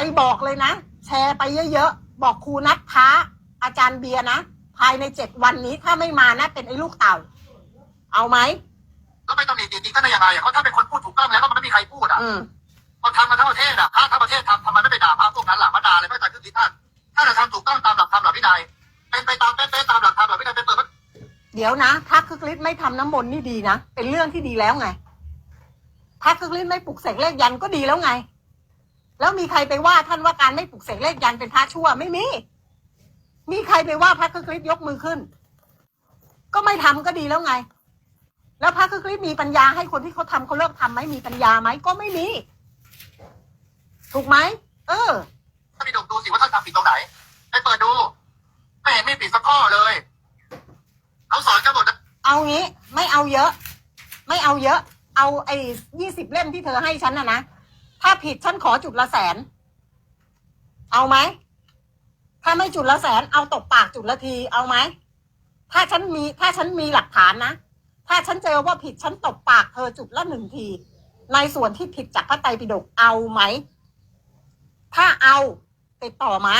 ไปบอกเลยนะ แชร์ไปเยอะๆ บอกครูนัดท้า อาจารย์เบียร์นะ ภายในเจ็ดวันนี้ถ้าไม่มานะ เป็นไอ้ลูกเต่า เอาไหมแล้วไปตำหนิตีตีก็ได้ยังไงอะเขาถ้าเป็นคนพูดถูกต้องแล้วก็มันไม่มีใครพูดอะอืมพอทำมาทั้งประเทศอะพระทั้งประเทศทำทำไมไม่ไปด่าพระพวกนั้นล่ะมาด่าเลยพระอาจารย์ขึ้นที่ท่านถ้าเราทำถูกต้องตามหลักธรรมหลักวินัยเป็นไปตามเป๊ะๆตามหลักธรรมหลักวินัยเป็นเปิดเดี๋ยวนะถ้าคึกฤทธิ์ไม่ทำน้ำมนต์นี่ดีนะเป็นเรื่องที่ดีแล้วไงถ้าคึกฤทธิ์ไม่ปลุกเสกเลขยันต์ก็ดีแล้วไง แล้วมีใครไปว่าท่านว่าการไม่ปลุกเสกเลขยันต์เป็นพระชั่วไม่มี มีใครไปว่าพระคึกฤทธิ์ยกมือขึ้น ก็ไม่ทำก็ดีแล้วไง แล้วพระคึกฤทธิ์มีปัญญาให้คนที่เขาทำเขาเลิกทำไหมมีปัญญาไหมก็ไม่มี ถูกไหมเออถ้าไปดูดูสิว่าท่านทำผิดตรงไหนไปเปิดดูไม่เห็นมีผิดสักข้อเลยเขาสอนกันหมดนะเอางี้ ไม่เอาเยอะ ไม่เอาเยอะ เอาไอ้ยี่สิบเล่มที่เธอให้ฉันนะนะ ถ้าผิดฉันขอจุดละแสน เอาไหม ถ้าไม่จุดละแสน เอาตกปากจุดละที เอาไหม ถ้าฉันมี ถ้าฉันมีหลักฐานนะ ถ้าฉันเจอว่าผิดฉันตบปากเธอจุดละหนึ่งที ในส่วนที่ผิดจากพระไตรปิฎกเอาไหม ถ้าเอาติดต่อมา